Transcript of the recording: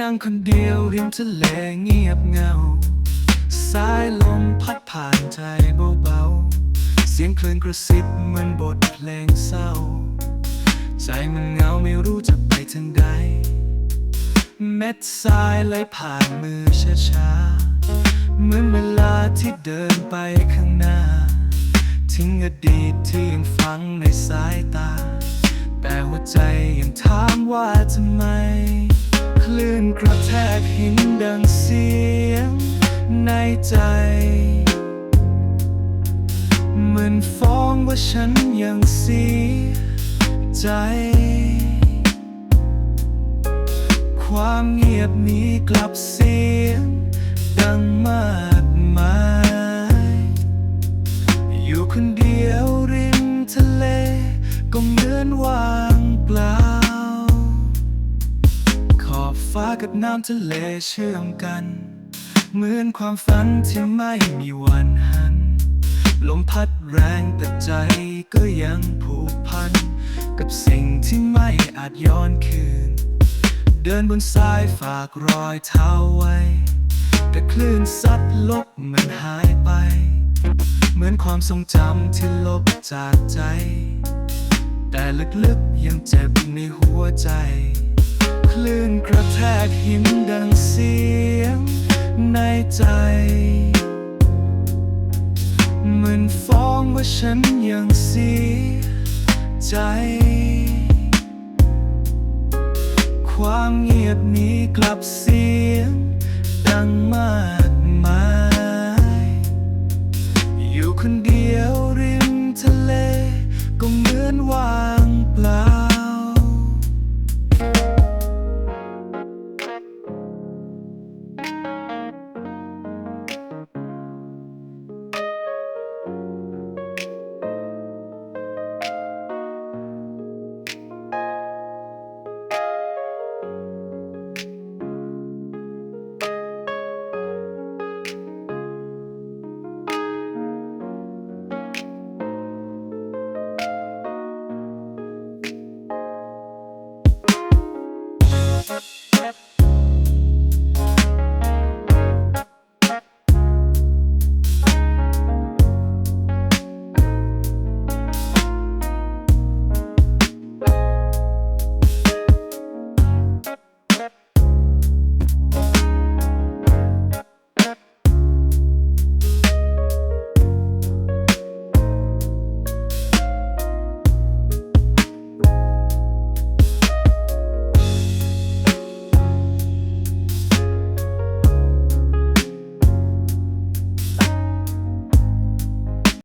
นั่งคนเดียวริมทะเลเงียบเงา สายลมพัดผ่านใจเบาๆ เสียงคลื่นกระซิบเหมือนบทเพลงเศร้า ใจมันเหงาไม่รู้จะไปทางใด เม็ดทรายไหลผ่านมือช้าๆ เหมือนเวลาที่เดินไปข้างหน้า ทิ้งอดีตที่ยังฝังในสายตา แต่หัวใจยังถามว่าทำไม ลื่นกระแทกหินดังเสียงในใจเหมือนฟ้องว่าฉันยังเสียใจ ความเงียบนี้กลับเสียงดังมากมาย อยู่คนเดียวริมทะเล ก็เหมือนว่า ฟ้ากับน้ำทะเลเชื่อมกัน เหมือนความฝันที่ไม่มีวันหัน ลมพัดแรงแต่ใจก็ยังผูกพัน กับสิ่งที่ไม่อาจย้อนคืน เดินบนทรายฝากรอยเท้าไว้ แต่คลื่นซัดลบมันหายไป เหมือนความทรงจำที่ลบจากใจ แต่ลึกๆยังเจ็บในหัวใจ คลื่นกระแทกหินดังเสียงในใจเหมือนฟ้องว่าฉันยังเสียใจ ความเงียบนี้กลับเสียงดังมากมาย